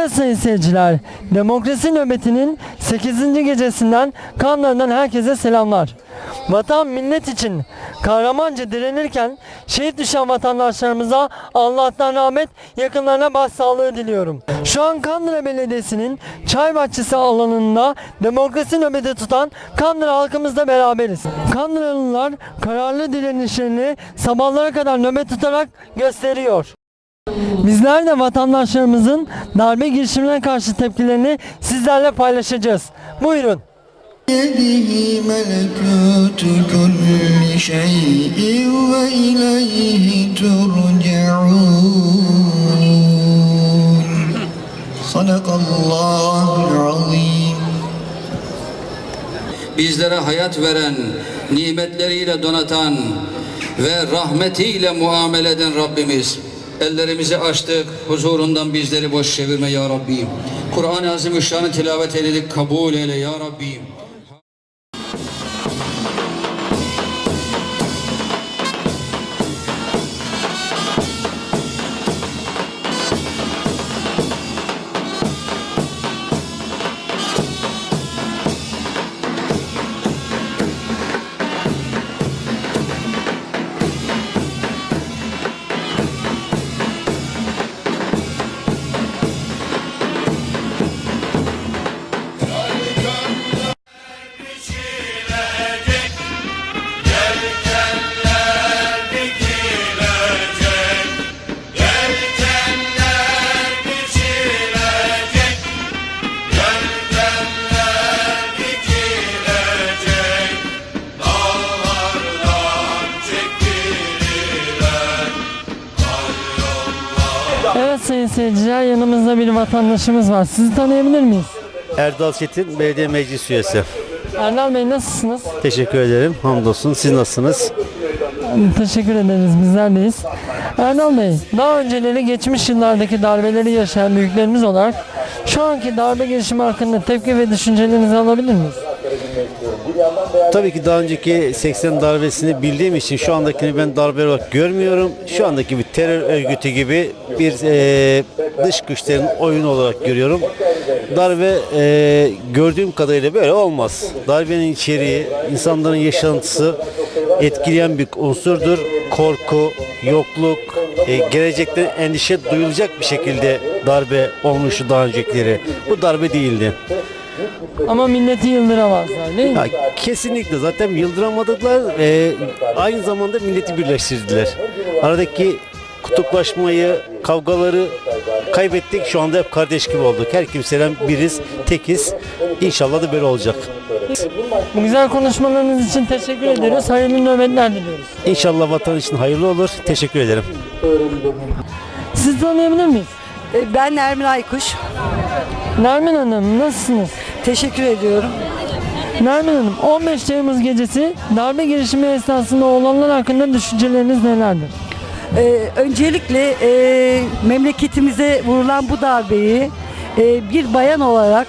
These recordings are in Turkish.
Evet sayın seyirciler, demokrasi nöbetinin 8. gecesinden Kanlar'dan herkese selamlar. Vatan millet için kahramanca direnirken şehit düşen vatandaşlarımıza Allah'tan rahmet, yakınlarına başsağlığı diliyorum. Şu an Kandıra Belediyesi'nin çay bahçesi alanında demokrasi nöbeti tutan Kandıra halkımızla beraberiz. Kandıralılar kararlı direnişlerini sabahlara kadar nöbet tutarak gösteriyor. Bizler de vatandaşlarımızın darbe girişimine karşı tepkilerini sizlerle paylaşacağız. Buyurun. بيده ملكوت كل شيء وإليه ترجعون صدق الله العظيم bizlere hayat veren, nimetleriyle donatan ve rahmetiyle muamele eden Rabbimiz. Ellerimizi açtık, huzurundan bizleri boş çevirme ya Rabbi. Kur'an-ı Azimüşşan'ı tilavet eyledik, kabul eyle ya Rabbi. Sayın seyirciler yanımızda bir vatandaşımız var. Sizi tanıyabilir miyiz? Erdal Çetin, Belediye Meclis Üyesi. Erdal Bey nasılsınız? Teşekkür ederim. Hamdolsun. Siz nasılsınız? Teşekkür ederiz bizler deyiz. Erdal Bey daha önceleri geçmiş yıllardaki darbeleri yaşayan büyüklerimiz olarak şu anki darbe girişimi hakkında tepki ve düşüncelerinizi alabilir miyiz? Tabii ki daha önceki 80 darbesini bildiğim için şu andakini ben darbe olarak görmüyorum. Şu andaki bir terör örgütü gibi bir e, dış güçlerin oyunu olarak görüyorum. Darbe e, gördüğüm kadarıyla böyle olmaz. Darbenin içeriği, insanların yaşantısı etkileyen bir unsurdur. Korku, yokluk, e, gelecekten endişe duyulacak bir şekilde darbe olmuştu daha öncekileri. Bu darbe değildi. Ama milleti yıldıramazlar değil mi? Ya kesinlikle zaten yıldıramadılar. Ee, aynı zamanda milleti birleştirdiler. Aradaki kutuplaşmayı, kavgaları kaybettik. Şu anda hep kardeş gibi olduk. Her kimseden biriz, tekiz. İnşallah da böyle olacak. Bu güzel konuşmalarınız için teşekkür ederiz. Hayırlı nöbetler diliyoruz. İnşallah vatan için hayırlı olur. Teşekkür ederim. Sizi tanıyabilir miyiz? E, Ben Nermin Aykuş. Nermin Hanım nasılsınız? Teşekkür ediyorum. Nermin Hanım 15 Temmuz gecesi darbe girişimi esnasında olanlar hakkında düşünceleriniz nelerdir? Ee, öncelikle e, memleketimize vurulan bu darbeyi e, bir bayan olarak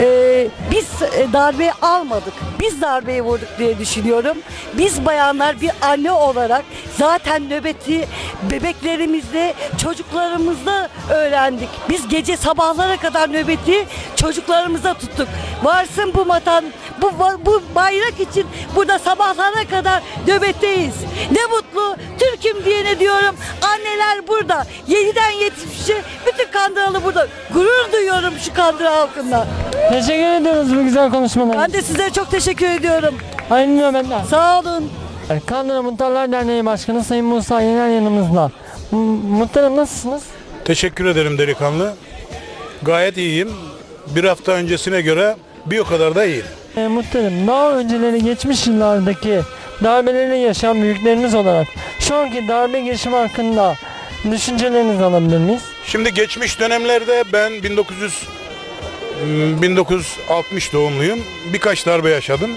e, biz e, darbeyi almadık. Biz darbeyi vurduk diye düşünüyorum. Biz bayanlar bir anne olarak zaten nöbeti bebeklerimizle, çocuklarımızla öğrendik. Biz gece sabahlara kadar nöbeti çocuklarımıza tuttuk. Varsın bu vatan, bu, bu bayrak için burada sabahlara kadar nöbetteyiz. Ne mutlu Türk'üm diyene diyorum. Anneler burada. 7'den 70'e bütün Kandıralı burada. Gurur duyuyorum şu Kandıra halkından. Teşekkür ediyoruz bu güzel konuşmalar. Ben de sizlere çok teşekkür ediyorum. Hayırlı nöbetler. Sağ olun. Kandıra Muhtarlar Derneği Başkanı Sayın Musa Yener yanımızda. M- Muhtarım nasılsınız? Teşekkür ederim delikanlı. Gayet iyiyim. Bir hafta öncesine göre bir o kadar da iyiyim. E, muhtarım daha önceleri geçmiş yıllardaki darbeleri yaşayan büyüklerimiz olarak şu anki darbe girişimi hakkında düşüncelerinizi alabilir miyiz? Şimdi geçmiş dönemlerde ben 1900 m, 1960 doğumluyum. Birkaç darbe yaşadım.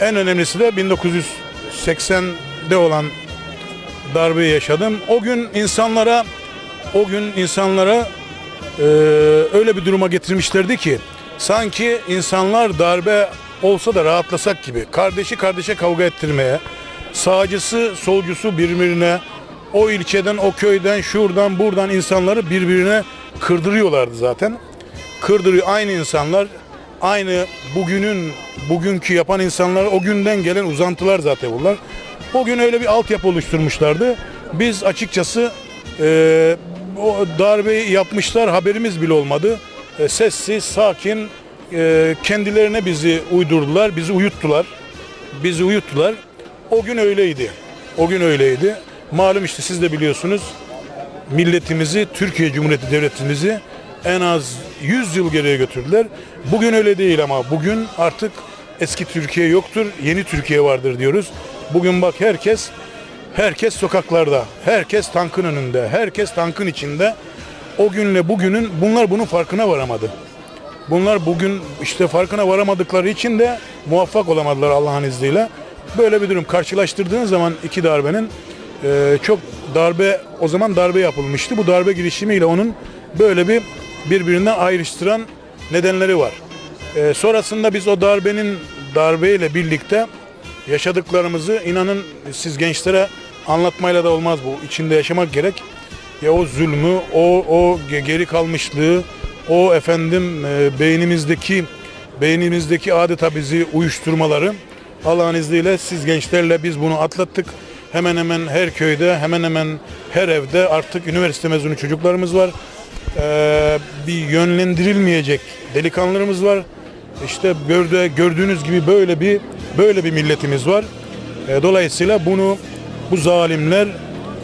En önemlisi de 1980'de olan darbeyi yaşadım. O gün insanlara o gün insanlara e, öyle bir duruma getirmişlerdi ki sanki insanlar darbe olsa da rahatlasak gibi kardeşi kardeşe kavga ettirmeye sağcısı solcusu birbirine o ilçeden o köyden şuradan buradan insanları birbirine kırdırıyorlardı zaten. Kırdırıyor aynı insanlar, aynı bugünün bugünkü yapan insanlar o günden gelen uzantılar zaten bunlar. O gün öyle bir altyapı oluşturmuşlardı. Biz açıkçası e, o darbeyi yapmışlar haberimiz bile olmadı. E, sessiz, sakin e, kendilerine bizi uydurdular, bizi uyuttular. Bizi uyuttular. O gün öyleydi. O gün öyleydi. Malum işte siz de biliyorsunuz milletimizi, Türkiye Cumhuriyeti Devletimizi en az 100 yıl geriye götürdüler. Bugün öyle değil ama bugün artık eski Türkiye yoktur, yeni Türkiye vardır diyoruz. Bugün bak herkes herkes sokaklarda, herkes tankın önünde, herkes tankın içinde. O günle bugünün bunlar bunun farkına varamadı. Bunlar bugün işte farkına varamadıkları için de muvaffak olamadılar Allah'ın izniyle. Böyle bir durum karşılaştırdığın zaman iki darbenin e, çok darbe o zaman darbe yapılmıştı. Bu darbe girişimiyle onun böyle bir birbirinden ayrıştıran nedenleri var. E, sonrasında biz o darbenin darbeyle birlikte yaşadıklarımızı inanın siz gençlere anlatmayla da olmaz bu. İçinde yaşamak gerek. Ya o zulmü, o o ge- geri kalmışlığı, o efendim e, beynimizdeki beynimizdeki adeta bizi uyuşturmaları Allah'ın izniyle siz gençlerle biz bunu atlattık. Hemen hemen her köyde, hemen hemen her evde artık üniversite mezunu çocuklarımız var. Ee, bir yönlendirilmeyecek delikanlılarımız var. İşte gördüğü, gördüğünüz gibi böyle bir böyle bir milletimiz var. Ee, dolayısıyla bunu bu zalimler,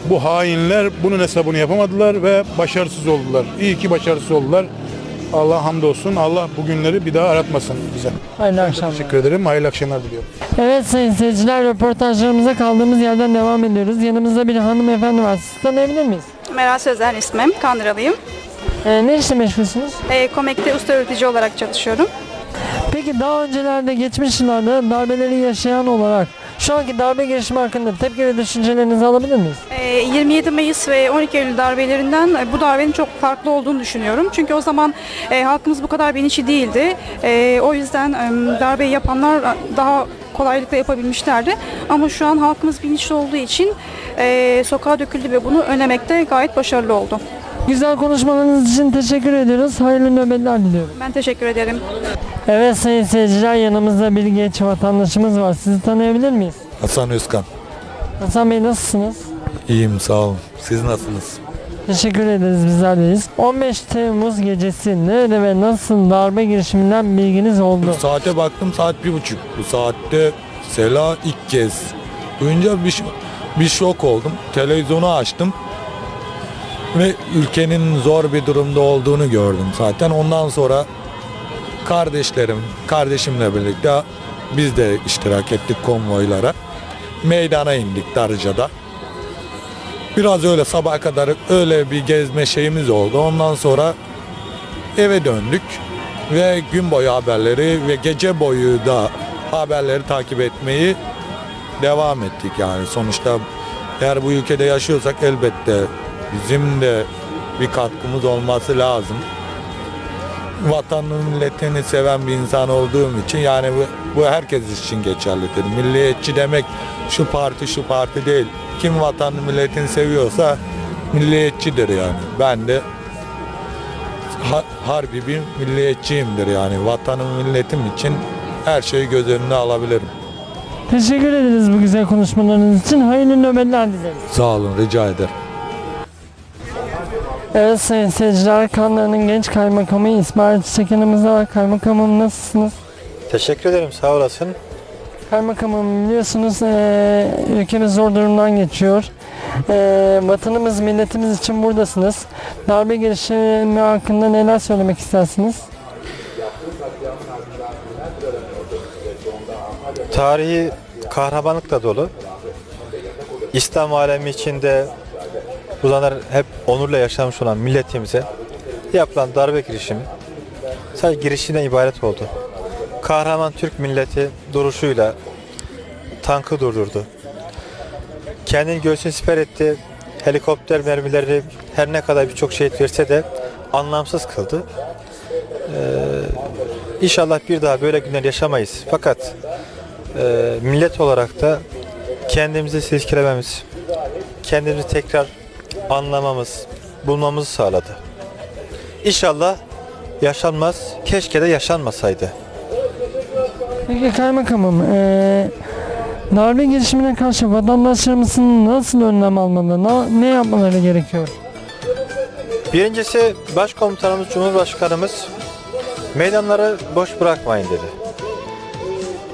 bu hainler bunun hesabını yapamadılar ve başarısız oldular. İyi ki başarısız oldular. Allah hamdolsun. Allah bu günleri bir daha aratmasın bize. Hayırlı akşamlar. Teşekkür ederim. Hayırlı akşamlar diliyorum. Evet sayın seyirciler röportajlarımıza kaldığımız yerden devam ediyoruz. Yanımızda bir hanımefendi var. Sizi tanıyabilir miyiz? Meral Sözen ismim, Kandıralıyım. Ee, ne işle meşgulsünüz? E, Komek'te usta öğretici olarak çalışıyorum. Peki daha öncelerde geçmiş yıllarda darbeleri yaşayan olarak şu anki darbe girişimi hakkında tepki ve düşüncelerinizi alabilir miyiz? E, 27 Mayıs ve 12 Eylül darbelerinden e, bu darbenin çok farklı olduğunu düşünüyorum. Çünkü o zaman e, halkımız bu kadar bilinçli değildi. E, o yüzden e, darbeyi yapanlar daha kolaylıkla yapabilmişlerdi. Ama şu an halkımız bilinçli olduğu için e, sokağa döküldü ve bunu önlemekte gayet başarılı oldu. Güzel konuşmalarınız için teşekkür ediyoruz. Hayırlı nöbetler diliyorum. Ben teşekkür ederim. Evet sayın seyirciler yanımızda bir genç vatandaşımız var. Sizi tanıyabilir miyiz? Hasan Özkan. Hasan Bey nasılsınız? İyiyim sağ olun. Siz nasılsınız? Teşekkür ederiz bizler deyiz. 15 Temmuz gecesi nerede ve nasıl darbe girişiminden bilginiz oldu? Saate baktım saat bir buçuk. Bu saatte Sela ilk kez duyunca bir, bir şok oldum. Televizyonu açtım. Ve ülkenin zor bir durumda olduğunu gördüm zaten. Ondan sonra kardeşlerim, kardeşimle birlikte biz de iştirak ettik konvoylara. Meydana indik Darıca'da. Biraz öyle sabaha kadar öyle bir gezme şeyimiz oldu. Ondan sonra eve döndük ve gün boyu haberleri ve gece boyu da haberleri takip etmeyi devam ettik yani sonuçta eğer bu ülkede yaşıyorsak elbette bizim de bir katkımız olması lazım. Vatanını milletini seven bir insan olduğum için yani bu, bu herkes için geçerlidir. Milliyetçi demek şu parti şu parti değil. Kim vatanını milletini seviyorsa milliyetçidir yani. Ben de ha- harbi bir milliyetçiyimdir yani. Vatanım milletim için her şeyi göz önüne alabilirim. Teşekkür ederiz bu güzel konuşmalarınız için. Hayırlı nöbetler dileriz. Sağ olun rica ederim. Evet sayın seyirciler Kanlı'nın genç kaymakamı İsmail Çiçek yanımızda var. Kaymakamım nasılsınız? Teşekkür ederim sağ olasın. Kaymakamım biliyorsunuz eee, ülkemiz zor durumdan geçiyor. Eee, vatanımız, milletimiz için buradasınız. Darbe girişimi hakkında neler söylemek istersiniz? Tarihi kahramanlıkla dolu. İslam alemi içinde uzanlar hep onurla yaşamış olan milletimize yapılan darbe girişimi sadece girişinden ibaret oldu. Kahraman Türk milleti duruşuyla tankı durdurdu. Kendini göğsüne siper etti. Helikopter mermileri her ne kadar birçok şehit verse de anlamsız kıldı. İnşallah bir daha böyle günler yaşamayız. Fakat e, millet olarak da kendimizi silkelememiz, kendimizi tekrar anlamamız, bulmamızı sağladı. İnşallah yaşanmaz. Keşke de yaşanmasaydı. Peki kaymakamım, eee darbe girişimine karşı vatandaşlarımızın nasıl önlem almalı, na- ne yapmaları gerekiyor? Birincisi Başkomutanımız Cumhurbaşkanımız meydanları boş bırakmayın dedi.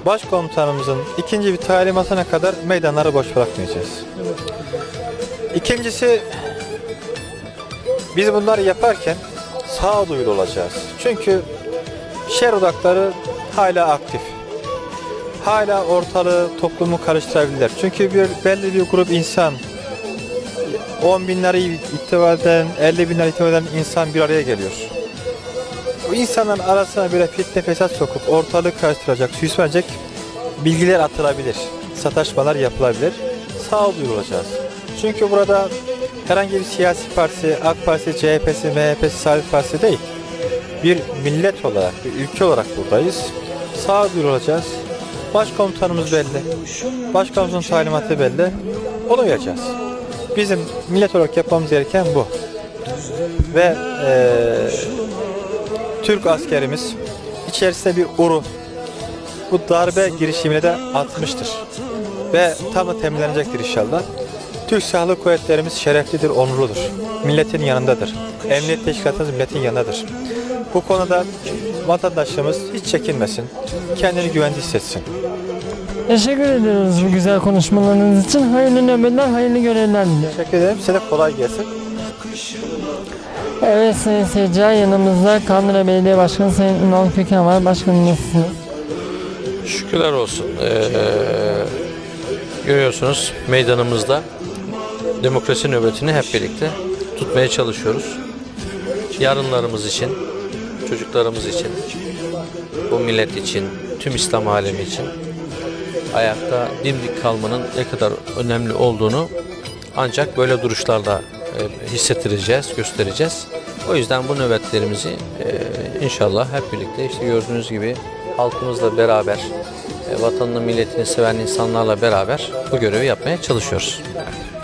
Başkomutanımızın ikinci bir talimatına kadar meydanları boş bırakmayacağız. İkincisi biz bunları yaparken sağduyulu olacağız. Çünkü şer odakları hala aktif. Hala ortalığı, toplumu karıştırabilirler. Çünkü bir belli bir grup insan 10 binleri itibar eden, 50 binler itibar eden insan bir araya geliyor. Bu insanların arasına böyle fitne fesat sokup ortalığı karıştıracak, süs verecek bilgiler atılabilir. Sataşmalar yapılabilir. Sağduyulu olacağız. Çünkü burada herhangi bir siyasi partisi, AK Partisi, CHP'si, MHP'si, Saadet Partisi değil. Bir millet olarak, bir ülke olarak buradayız. Sağduyulu olacağız. Başkomutanımız belli. Başkomutanın talimatı belli. Onu vereceğiz. Bizim millet olarak yapmamız gereken bu. Ve eee, Türk askerimiz içerisinde bir uru bu darbe girişimine de atmıştır. Ve tam da temizlenecektir inşallah. Türk Silahlı Kuvvetlerimiz şereflidir, onurludur. Milletin yanındadır. Emniyet Teşkilatımız milletin yanındadır. Bu konuda vatandaşlarımız hiç çekinmesin. Kendini güvende hissetsin. Teşekkür ediyoruz bu güzel konuşmalarınız için. Hayırlı nöbetler, hayırlı görevler diliyorum. Teşekkür ederim. Size de kolay gelsin. Evet sayın seyirciler yanımızda Kandıra Belediye Başkanı Sayın Ünal Köken var. Başkanım nasılsınız? Şükürler olsun. Ee, görüyorsunuz meydanımızda demokrasi nöbetini hep birlikte tutmaya çalışıyoruz. Yarınlarımız için, çocuklarımız için, bu millet için, tüm İslam alemi için ayakta dimdik kalmanın ne kadar önemli olduğunu ancak böyle duruşlarla e, hissettireceğiz, göstereceğiz. O yüzden bu nöbetlerimizi e, inşallah hep birlikte işte gördüğünüz gibi halkımızla beraber, e, vatanını, milletini seven insanlarla beraber bu görevi yapmaya çalışıyoruz.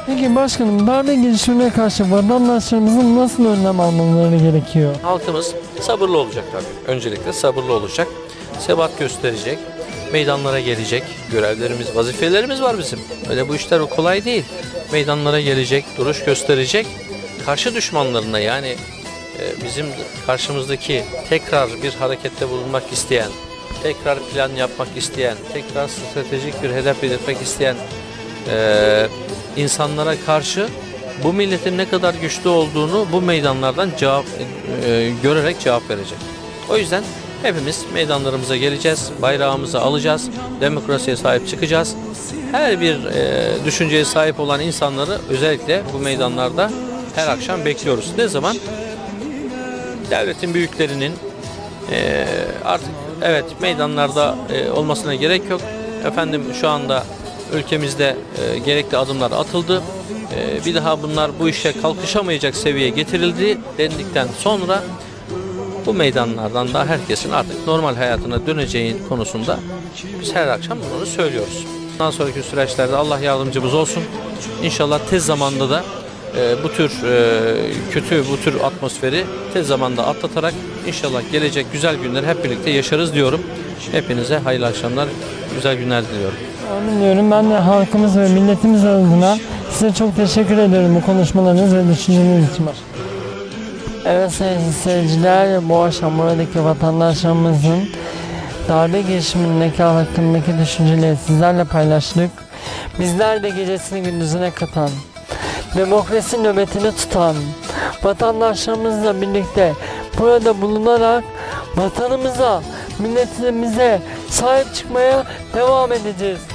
Peki başkanım darbe girişimine karşı vatandaşlarımızın nasıl önlem almaları gerekiyor? Halkımız sabırlı olacak tabii. Öncelikle sabırlı olacak. Sebat gösterecek. Meydanlara gelecek. Görevlerimiz, vazifelerimiz var bizim. Öyle bu işler o kolay değil. Meydanlara gelecek, duruş gösterecek. Karşı düşmanlarına yani e, bizim karşımızdaki tekrar bir harekette bulunmak isteyen, tekrar plan yapmak isteyen, tekrar stratejik bir hedef belirtmek isteyen e, insanlara karşı bu milletin ne kadar güçlü olduğunu bu meydanlardan cevap e, görerek cevap verecek. O yüzden hepimiz meydanlarımıza geleceğiz, bayrağımızı alacağız, demokrasiye sahip çıkacağız. Her bir e, düşünceye sahip olan insanları özellikle bu meydanlarda her akşam bekliyoruz. Ne zaman? Devletin büyüklerinin e, artık evet meydanlarda e, olmasına gerek yok. Efendim şu anda ülkemizde e, gerekli adımlar atıldı. E, bir daha bunlar bu işe kalkışamayacak seviyeye getirildi dendikten sonra bu meydanlardan da herkesin artık normal hayatına döneceği konusunda biz her akşam bunu söylüyoruz. Bundan sonraki süreçlerde Allah yardımcımız olsun. İnşallah tez zamanda da e, bu tür e, kötü bu tür atmosferi tez zamanda atlatarak inşallah gelecek güzel günleri hep birlikte yaşarız diyorum. Hepinize hayırlı akşamlar, güzel günler diliyorum. Amin diyorum. Ben de halkımız ve milletimiz adına size çok teşekkür ederim bu konuşmalarınız ve düşünceniz için. Evet sayın seyirciler bu akşam buradaki vatandaşlarımızın darbe girişimindeki hakkındaki düşünceleri sizlerle paylaştık. Bizler de gecesini gündüzüne katan, demokrasi nöbetini tutan vatandaşlarımızla birlikte burada bulunarak vatanımıza, milletimize sahip çıkmaya devam edeceğiz.